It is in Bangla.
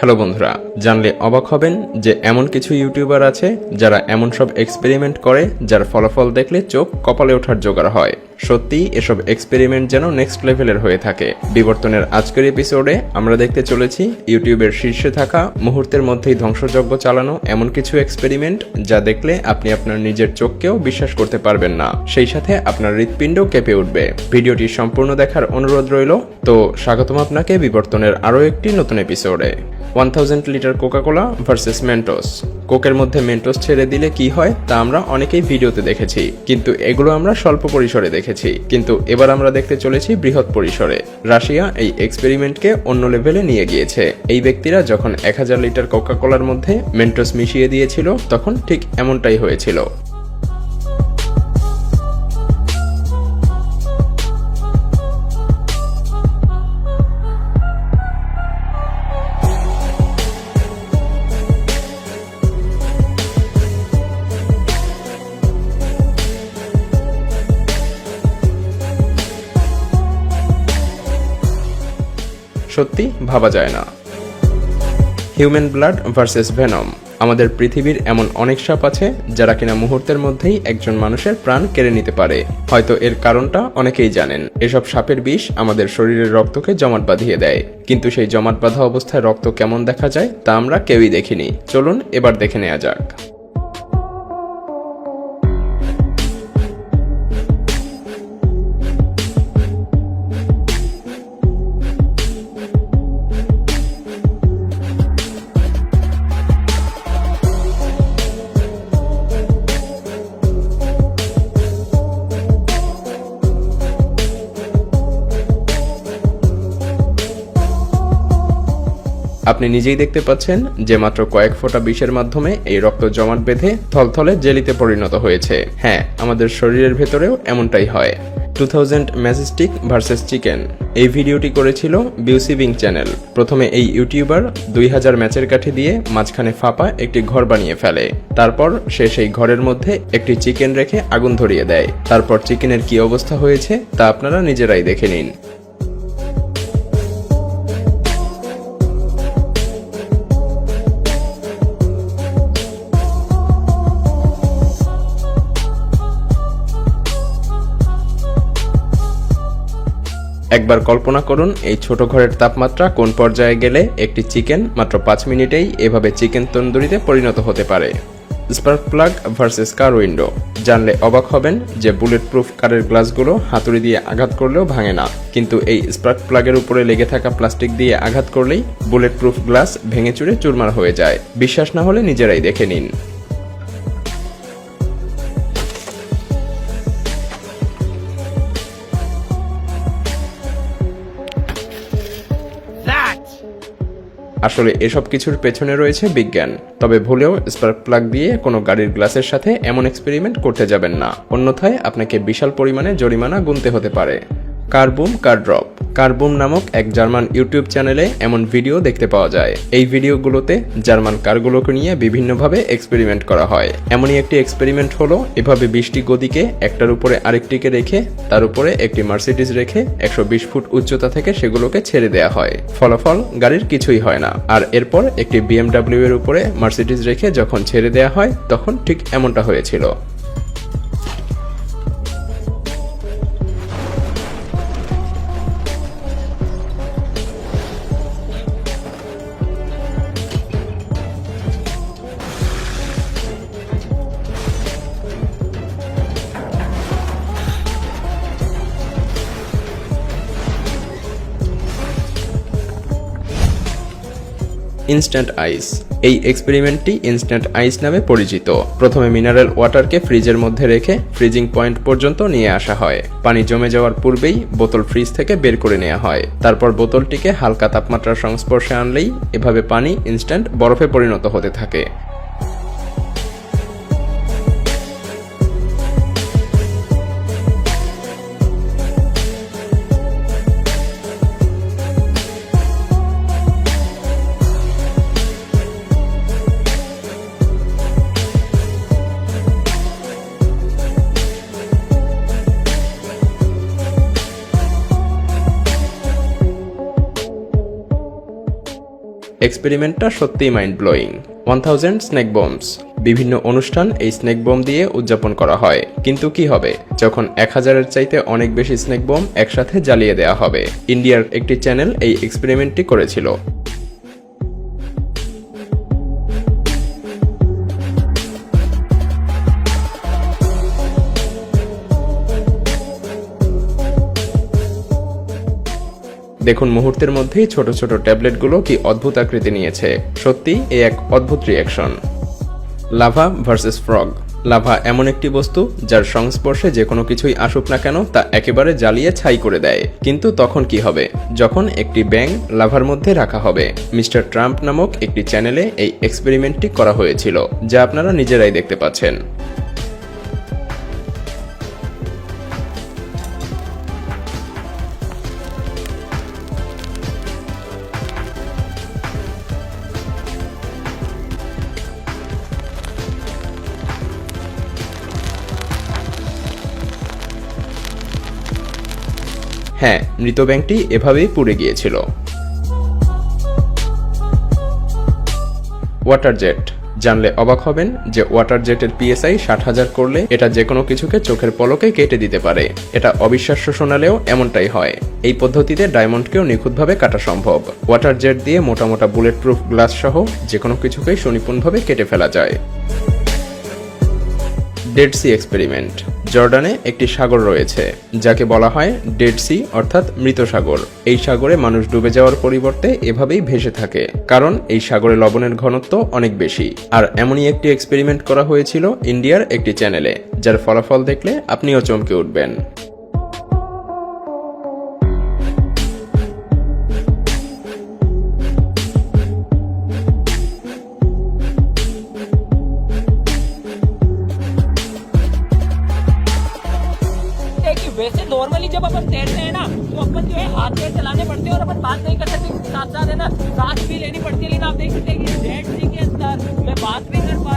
হ্যালো বন্ধুরা, জানলে অবাক হবেন যে এমন কিছু ইউটিউবার আছে যারা এমন সব এক্সপেরিমেন্ট করে যার ফলাফল দেখলে চোখ কপালে ওঠার জোগাড় হয়। সত্যিই এসব এক্সপেরিমেন্ট যেন নেক্সট লেভেলের হয়ে থাকে। বিবর্তনের আজকের এপিসোডে আমরা দেখতে চলেছি ইউটিউবের শীর্ষে থাকা মুহূর্তের মধ্যেই ধ্বংসযজ্ঞ চালানো এমন কিছু এক্সপেরিমেন্ট যা দেখলে আপনি আপনার নিজের চোখকেও বিশ্বাস করতে পারবেন না। সেই সাথে আপনার হৃৎপিণ্ডও কেঁপে উঠবে। ভিডিওটি সম্পূর্ণ দেখার অনুরোধ রইল। তো স্বাগতম আপনাকে বিবর্তনের আরও একটি নতুন এপিসোডে one thousand litre Coca Cola versus Mentos কোকের মধ্যে মেন্টোস ছেড়ে দিলে কি হয় তা আমরা অনেকেই ভিডিওতে দেখেছি। কিন্তু এগুলো আমরা স্বল্প পরিসরে দেখেছি। কিন্তু এবার আমরা দেখতে চলেছি বৃহৎ পরিসরে। রাশিয়া এই এক্সপেরিমেন্টকে অন্য লেভেলে নিয়ে গিয়েছে। এই ব্যক্তিরা যখন এক হাজার লিটার কোকাকোলার মধ্যে মেন্টোস মিশিয়ে দিয়েছিল, তখন ঠিক এমনটাই হয়েছিল। সত্যি ভাবা যায় না। হিউম্যান ব্লাড ভার্সেস ভেনম আমাদের পৃথিবীর এমন অনেক সাপ আছে, যারা কিনা মুহূর্তের মধ্যেই একজন মানুষের প্রাণ কেড়ে নিতে পারে। হয়তো এর কারণটা অনেকেই জানেন। এসব সাপের বিষ আমাদের শরীরের রক্তকে জমাট বাঁধিয়ে দেয়। কিন্তু সেই জমাট বাঁধা অবস্থায় রক্ত কেমন দেখা যায়, তা আমরা কেউই দেখিনি। চলুন এবার দেখে নেওয়া যাক। আপনি নিজেই দেখতে পাচ্ছেন যে মাত্র কয়েক ফোঁটা বিষের মাধ্যমে এই রক্ত জমাট বেঁধে থলথলে জেলিতে পরিণত হয়েছে। হ্যাঁ আমাদের শরীরের ভেতরেও এমনটাই হয়। Two thousand majestic versus chicken এই ভিডিওটি করেছিল বিউসিবিং চ্যানেল প্রথমে এই ইউটিউবার দুই হাজার ম্যাচের কাঠি দিয়ে মাঝখানে ফাঁপা একটি ঘর বানিয়ে ফেলে। তারপর সে সেই ঘরের মধ্যে একটি চিকেন রেখে আগুন ধরিয়ে দেয়। তারপর চিকেনের কি অবস্থা হয়েছে তা আপনারা নিজেরাই দেখে নিন। একবার কল্পনা করুন, এই ছোট ঘরের তাপমাত্রা কোন পর্যায়ে গেলে একটি চিকেন মাত্র পাঁচ মিনিটেই এভাবে চিকেন তন্দুরিতে পরিণত হতে পারে। Spark plug versus car window. জানলে অবাক হবেন যে বুলেট প্রুফ কারের গ্লাসগুলো হাতুড়ি দিয়ে আঘাত করলেও ভাঙে না। কিন্তু এই স্পার্ক প্লাগের উপরে লেগে থাকা প্লাস্টিক দিয়ে আঘাত করলেই বুলেট প্রুফ গ্লাস ভেঙে চুরে চুরমার হয়ে যায়। বিশ্বাস না হলে নিজেরাই দেখে নিন। আসলে এসব কিছুর পেছনে রয়েছে বিজ্ঞান। তবে ভুলেও স্পার্ক প্লাগ দিয়ে কোনো গাড়ির গ্লাসের সাথে এমন এক্সপেরিমেন্ট করতে যাবেন না। অন্যথায় আপনাকে বিশাল পরিমাণে জরিমানা গুনতে হতে পারে। কার বুম, কার কারড্রপ কার্বুম নামক এক জার্মান ইউটিউব চ্যানেলে এমন ভিডিও দেখতে পাওয়া যায়। এই ভিডিওগুলোতে জার্মান কারগুলোকে নিয়ে বিভিন্নভাবে এক্সপেরিমেন্ট করা হয়। এমনই একটি এক্সপেরিমেন্ট হলো, এভাবে বিশটি গদিকে একটার উপরে আরেকটিকে রেখে, তার উপরে একটি মার্সিডিজ রেখে একশো বিশ ফুট উচ্চতা থেকে সেগুলোকে ছেড়ে দেওয়া হয়। ফলাফল গাড়ির কিছুই হয় না। আর এরপর একটি বিএমডাব্লিউ এর উপরে মার্সিডিজ রেখে যখন ছেড়ে দেওয়া হয়, তখন ঠিক এমনটা হয়েছিল। ইনস্ট্যান্ট আইস এই এক্সপেরিমেন্টটি ইনস্ট্যান্ট আইস নামে পরিচিত। প্রথমে মিনারেল ওয়াটারকে ফ্রিজের মধ্যে রেখে ফ্রিজিং পয়েন্ট পর্যন্ত নিয়ে আসা হয়। পানি জমে যাওয়ার পূর্বেই বোতল ফ্রিজ থেকে বের করে নেওয়া হয়। তারপর বোতলটিকে হালকা তাপমাত্রার সংস্পর্শে আনলেই এভাবে পানি ইনস্ট্যান্ট বরফে পরিণত হতে থাকে। এক্সপেরিমেন্টটা সত্যিই mind blowing one thousand snake bombs বিভিন্ন অনুষ্ঠান এই স্নেক বোম দিয়ে উদযাপন করা হয়। কিন্তু কি হবে? যখন এক হাজারের চাইতে অনেক বেশি স্নেক বোম একসাথে জ্বালিয়ে দেওয়া হবে। ইন্ডিয়ার একটি চ্যানেল এই এক্সপেরিমেন্টটি করেছিল। দেখুন মুহূর্তের মধ্যেই ছোট ছোট ট্যাবলেটগুলো কি অদ্ভুত আকৃতি নিয়েছে। সত্যি এ এক অদ্ভুত reaction lava versus frog lava এমন একটি বস্তু যার সংস্পর্শে যে কোনো কিছুই আসুক না কেন, তা একেবারে জ্বালিয়ে ছাই করে দেয়। কিন্তু তখন কি হবে? যখন একটি ব্যাং লাভার মধ্যে রাখা হবে। মিস্টার ট্রাম্প নামক একটি চ্যানেলে এই এক্সপেরিমেন্টটি করা হয়েছিল, যা আপনারা নিজেরাই দেখতে পাচ্ছেন। হ্যাঁ মৃত ব্যাংকটি এভাবেই পুড়ে গিয়েছিল। ওয়াটার জেট জানলে অবাক হবেন যে ওয়াটার জেটের পিএসআই ষাট হাজার করলে এটা যে কোনো কিছুকে চোখের পলকে কেটে দিতে পারে। এটা অবিশ্বাস্য শোনালেও এমনটাই হয়। এই পদ্ধতিতে ডায়মন্ডকেও নিখুঁতভাবে কাটা সম্ভব। ওয়াটার জেট দিয়ে মোটা মোটা বুলেট প্রুফ গ্লাস সহ যে কোনো কিছুকেই সুনিপুণভাবে কেটে ফেলা যায়। ডেড সি এক্সপেরিমেন্ট জর্ডানে একটি সাগর রয়েছে, যাকে বলা হয় ডেড সি অর্থাৎ মৃত সাগর। এই সাগরে মানুষ ডুবে যাওয়ার পরিবর্তে এভাবেই ভেসে থাকে, কারণ এই সাগরে লবণের ঘনত্ব অনেক বেশি। আর এমনই একটি এক্সপেরিমেন্ট করা হয়েছিল ইন্ডিয়ার একটি চ্যানেলে যার ফলাফল দেখলে আপনিও চমকে উঠবেন। जब अपन तैरते हैं ना तो अपन जो है हाथ पैर चलाने पड़ते हैं और अपन बात नहीं कर सकते। साथ साथ है ना सांस भी लेनी पड़ती है, लेकिन आप देख सकते हैं कि जेट सी के अंदर मैं बात भी कर पा